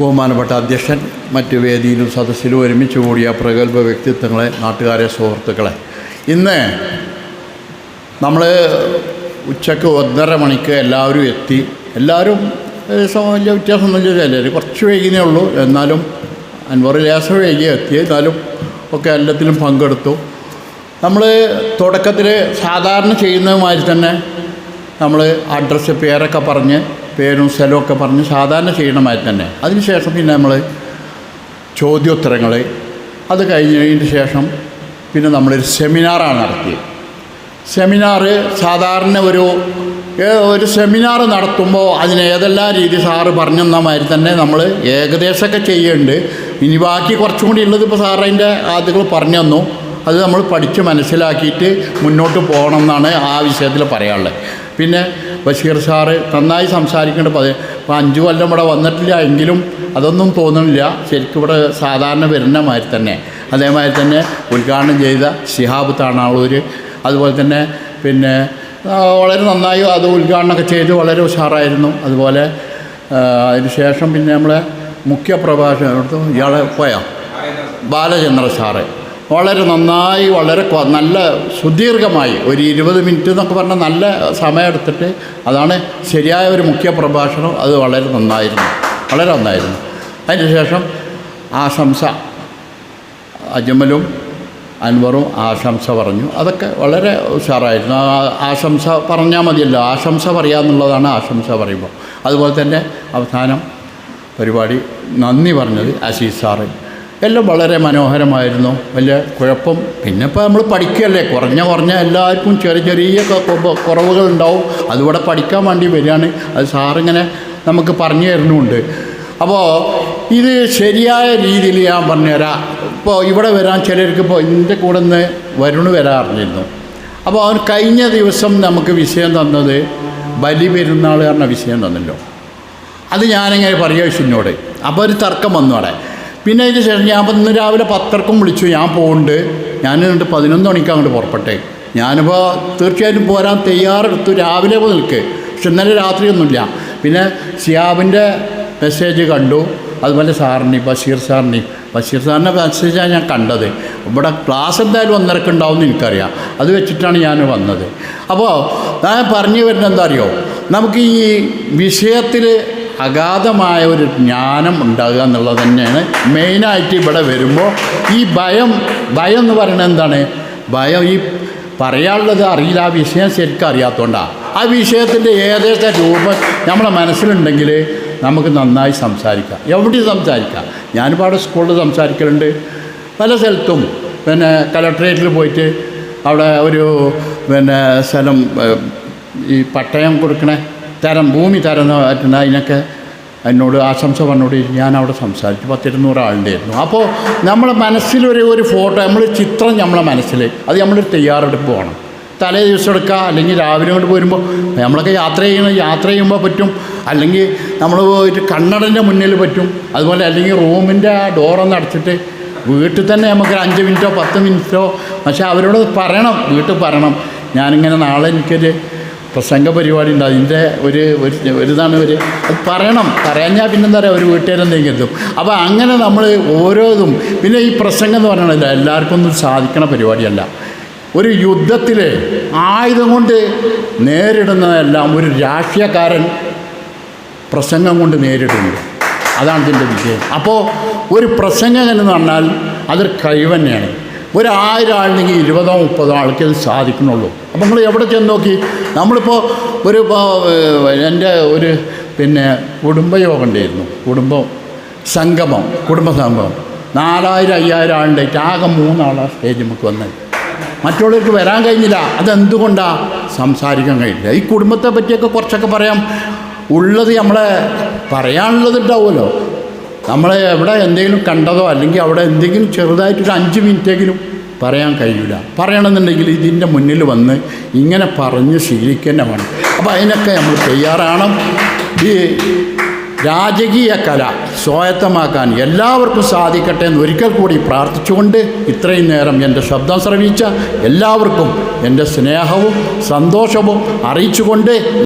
ബഹുമാനപ്പെട്ട അധ്യക്ഷൻ മറ്റ് വേദിയിലും സദസ്സിലും ഒരുമിച്ച് കൂടിയ പ്രഗത്ഭ വ്യക്തിത്വങ്ങളെ നാട്ടുകാരെ സുഹൃത്തുക്കളെ. ഇന്ന് നമ്മൾ ഉച്ചയ്ക്ക് ഒന്നര മണിക്ക് എല്ലാവരും എത്തി. എല്ലാവരും വലിയ വ്യത്യാസമൊന്നുമില്ല ചിലർ കുറച്ച് വൈകിയേ ഉള്ളൂ. എന്നാലും അൻവർ ലേശം വൈകി എത്തി. എന്നാലും ഒക്കെ എല്ലാത്തിലും പങ്കെടുത്തു. നമ്മൾ തുടക്കത്തിൽ സാധാരണ ചെയ്യുന്നതുമായി തന്നെ നമ്മൾ അഡ്രസ്സ് പേരൊക്കെ പറഞ്ഞ് പേരും സ്ഥലമൊക്കെ പറഞ്ഞ് സാധാരണ ചെയ്യണമായി തന്നെ. അതിനുശേഷം പിന്നെ നമ്മൾ ചോദ്യോത്തരങ്ങൾ അത് കഴിഞ്ഞതിന് ശേഷം പിന്നെ നമ്മളൊരു സെമിനാറാണ് നടത്തിയത്. സെമിനാർ സാധാരണ ഒരു ഒരു സെമിനാർ നടത്തുമ്പോൾ അതിന് ഏതെല്ലാം രീതി സാറ് പറഞ്ഞെന്ന മാതിരി തന്നെ നമ്മൾ ഏകദേശമൊക്കെ ചെയ്യുന്നുണ്ട് ഇനി ബാക്കി കുറച്ചും കൂടി ഉള്ളത് ഇപ്പോൾ സാറ് അതിന്റെ ആദ്യങ്ങൾ പറഞ്ഞു തന്നു. അത് നമ്മൾ പഠിച്ച് മനസ്സിലാക്കിയിട്ട് മുന്നോട്ട് പോകണം എന്നാണ് ആ വിഷയത്തിൽ പറയാനുള്ളത്. പിന്നെ ബഷീർ സാറ് നന്നായി സംസാരിക്കേണ്ട പതി ഇപ്പോൾ അഞ്ച് കൊല്ലം ഇവിടെ വന്നിട്ടില്ല എങ്കിലും അതൊന്നും തോന്നുന്നില്ല. ശരിക്കും ഇവിടെ സാധാരണ വരുന്ന മാതിരി തന്നെ. അതേമാതിരി തന്നെ ഉദ്ഘാടനം ചെയ്ത ശിഹാബ് താണാളൂർ അതുപോലെ തന്നെ പിന്നെ വളരെ നന്നായി അത് ഉദ്ഘാടനമൊക്കെ ചെയ്ത് വളരെ ഉഷാറായിരുന്നു. അതുപോലെ അതിനുശേഷം അതിന് ശേഷം പിന്നെ നമ്മളെ മുഖ്യ പ്രഭാഷണം ഇയാളെ പോയാ? ബാലചന്ദ്ര സാറ്. വളരെ നന്നായി വളരെ നല്ല സുദീർഘമായി. ഒരു ഇരുപത് മിനിറ്റ് എന്നൊക്കെ പറഞ്ഞാൽ നല്ല സമയമെടുത്തിട്ട് അതാണ് ശരിയായ ഒരു മുഖ്യ പ്രഭാഷണം. അത് വളരെ നന്നായിരുന്നു. വളരെ നന്നായിരുന്നു. അതിനുശേഷം ആശംസ. അജ്മലും അൻവറും ആശംസ പറഞ്ഞു. അതൊക്കെ വളരെ ഉഷാറായിരുന്നു. ആശംസ പറഞ്ഞാൽ മതിയല്ലോ. ആശംസ പറയാമെന്നുള്ളതാണ് ആശംസ പറയുമ്പോൾ. അതുപോലെ തന്നെ അവസാനം പരിപാടി നന്ദി പറഞ്ഞത് അസീസ് സാറ്. എല്ലാം വളരെ മനോഹരമായിരുന്നു. വലിയ കുഴപ്പം. പിന്നെ ഇപ്പോൾ നമ്മൾ പഠിക്കുകയല്ലേ? കുറഞ്ഞ കുറഞ്ഞ എല്ലാവർക്കും ചെറിയ ചെറിയ കുറവുകളുണ്ടാവും. അതിവിടെ പഠിക്കാൻ വേണ്ടി വരികയാണ്. അത് സാറിങ്ങനെ നമുക്ക് പറഞ്ഞു തരുന്നുമുണ്ട് അപ്പോൾ ഇത് ശരിയായ രീതിയിൽ ഞാൻ പറഞ്ഞുതരാം ഇപ്പോൾ ഇവിടെ വരാൻ ചിലർക്ക് ഇപ്പോൾ എന്റെ കൂടെ നിന്ന് വരുണ് വരാറിഞ്ഞിരുന്നു അപ്പോൾ അവൻ കഴിഞ്ഞ ദിവസം നമുക്ക് വിഷയം തന്നത് ബലി പെരുന്നാൾ പറഞ്ഞ വിഷയം തന്നല്ലോ. അത് ഞാനിങ്ങനെ പറയുക എന്നോട് അപ്പോൾ ഒരു തർക്കം വന്നു അവിടെ. പിന്നെ അതിന് ശേഷം ഞാൻ ഇന്ന് രാവിലെ പത്തർക്കും വിളിച്ചു. ഞാൻ പോകുന്നുണ്ട് ഞാൻ എന്നിട്ട് പതിനൊന്ന് മണിക്ക് അങ്ങോട്ട് പുറപ്പെട്ടെ. ഞാനിപ്പോൾ തീർച്ചയായിട്ടും പോരാൻ തയ്യാറെടുത്തു. രാവിലെ പോയി നിൽക്ക്. പക്ഷെ ഇന്നലെ രാത്രിയൊന്നുമില്ല. പിന്നെ സിയാബിന്റെ മെസ്സേജ് കണ്ടു. അതുപോലെ സാറിന് ബഷീർ സാറിന്. ബഷീർ സാറിന്റെ മെസ്സേജാണ് ഞാൻ കണ്ടത്. ഇവിടെ ക്ലാസ് എന്തായാലും ഒന്നരക്ക് ഉണ്ടാവുമെന്ന് എനിക്കറിയാം. അത് വെച്ചിട്ടാണ് ഞാൻ വന്നത്. അപ്പോൾ ഞാൻ പറഞ്ഞു വരുന്നത് എന്താ അറിയോ? നമുക്ക് ഈ വിഷയത്തിൽ അഗാധമായ ഒരു ജ്ഞാനം ഉണ്ടാകുക എന്നുള്ളത് തന്നെയാണ് മെയിനായിട്ട് ഇവിടെ വരുമ്പോൾ ഈ ഭയം ഭയം എന്ന് പറയുന്നത് എന്താണ്? ഭയം ഈ പറയാനുള്ളത് അറിയില്ല ആ വിഷയം ശരിക്കും അറിയാത്തതുകൊണ്ടാണ് ആ വിഷയത്തിന്റെ ഏകദേശ രൂപം നമ്മളെ മനസ്സിലുണ്ടെങ്കിൽ നമുക്ക് നന്നായി സംസാരിക്കാം. എവിടെയും സംസാരിക്കാം. ഞാനിപ്പോൾ അവിടെ സ്കൂളിൽ സംസാരിക്കലുണ്ട്. പല സ്ഥലത്തും. പിന്നെ കലക്ട്രേറ്റിൽ പോയിട്ട് അവിടെ ഒരു പിന്നെ സ്ഥലം ഈ പട്ടയം കൊടുക്കണ. തരം ഭൂമി തരം പറ്റുന്ന അതിനൊക്കെ എന്നോട് ആശംസ പറഞ്ഞോട് ഞാൻ അവിടെ സംസാരിച്ചു. പത്തിരുന്നൂറ് ആയിരുന്നു അപ്പോൾ നമ്മളെ മനസ്സിലൊരു ഒരു ഫോട്ടോ നമ്മൾ ചിത്രം നമ്മളെ മനസ്സിൽ അത് നമ്മളൊരു തയ്യാറെടുപ്പ് വേണം തലേ ദിവസം എടുക്കുക അല്ലെങ്കിൽ രാവിലെ കൊണ്ട് പോരുമ്പോൾ നമ്മളൊക്കെ യാത്ര ചെയ്യുന്ന യാത്ര ചെയ്യുമ്പോൾ പറ്റും. അല്ലെങ്കിൽ നമ്മൾ പോയിട്ട് കണ്ണടന്റെ മുന്നിൽ പറ്റും. അതുപോലെ അല്ലെങ്കിൽ റൂമിന്റെ ആ ഡോറൊന്ന് അടച്ചിട്ട് വീട്ടിൽ തന്നെ നമുക്കൊരു അഞ്ച് മിനിറ്റോ പത്ത് മിനിറ്റോ പക്ഷേ അവരോട് പറയണം വീട്ടിൽ പറയണം. ഞാനിങ്ങനെ നാളെ എനിക്കൊരു പ്രസംഗ പരിപാടി ഉണ്ട് അതിന്റെ ഒരു ഒരു ഒരിതാണ് ഒരു അത് പറയണം. പറയാഞ്ഞാൽ പിന്നെന്താ പറയുക ഒരു വീട്ടുകാരെന്തെങ്കിലും എത്തും. അപ്പോൾ അങ്ങനെ നമ്മൾ ഓരോതും പിന്നെ ഈ പ്രസംഗം എന്ന് പറയണില്ല എല്ലാവർക്കും ഒന്നും സാധിക്കണ പരിപാടിയല്ല. ഒരു യുദ്ധത്തിൽ ആയുധം കൊണ്ട് നേരിടുന്നതെല്ലാം ഒരു രാഷ്ട്രീയക്കാരൻ പ്രസംഗം കൊണ്ട് നേരിടുന്നു. അതാണ് ഇതിന്റെ വിജയം. അപ്പോൾ ഒരു പ്രസംഗം എന്ന് പറഞ്ഞാൽ അതൊരു കഴിവ് തന്നെയാണ്. ഒരു ആയിരം ആളിനെങ്കിൽ ഇരുപതോ മുപ്പതോ ആൾക്ക് സാധിക്കണുള്ളൂ അപ്പം നമ്മൾ എവിടെ ചെന്ന് നോക്കി? നമ്മളിപ്പോൾ ഒരു എന്റെ ഒരു പിന്നെ കുടുംബയോഗം ഉണ്ടായിരുന്നു കുടുംബം സംഗമം കുടുംബ സംഗമം. നാലായിരം അയ്യായിരം ആളുണ്ടായിട്ട് ആകെ മൂന്നാളാണ് സ്റ്റേജ് നമുക്ക് വന്നത് മറ്റുള്ളവർക്ക് വരാൻ കഴിഞ്ഞില്ല. അതെന്തുകൊണ്ടാണ് സംസാരിക്കാൻ കഴിയില്ല. ഈ കുടുംബത്തെ പറ്റിയൊക്കെ കുറച്ചൊക്കെ പറയാം. ഉള്ളത് നമ്മളെ പറയാനുള്ളത് ഉണ്ടാവുമല്ലോ. നമ്മളെ എവിടെ എന്തെങ്കിലും കണ്ടതോ അല്ലെങ്കിൽ അവിടെ എന്തെങ്കിലും ചെറുതായിട്ടൊരു അഞ്ച് മിനിറ്റെങ്കിലും പറയാൻ കഴിയില്ല പറയണമെന്നുണ്ടെങ്കിൽ ഇതിന്റെ മുന്നിൽ വന്ന് ഇങ്ങനെ പറഞ്ഞ് ശീലിക്കുക വേണം. അപ്പോൾ അതിനൊക്കെ നമ്മൾ തയ്യാറാണ്. ഈ രാജകീയ കല സ്വായത്തമാക്കാൻ എല്ലാവർക്കും സാധിക്കട്ടെ എന്ന് ഒരിക്കൽ കൂടി പ്രാർത്ഥിച്ചുകൊണ്ട് ഇത്രയും നേരം എന്റെ ശബ്ദം ശ്രവിച്ച എല്ലാവർക്കും എന്റെ സ്നേഹവും സന്തോഷവും അറിയിച്ചുകൊണ്ട്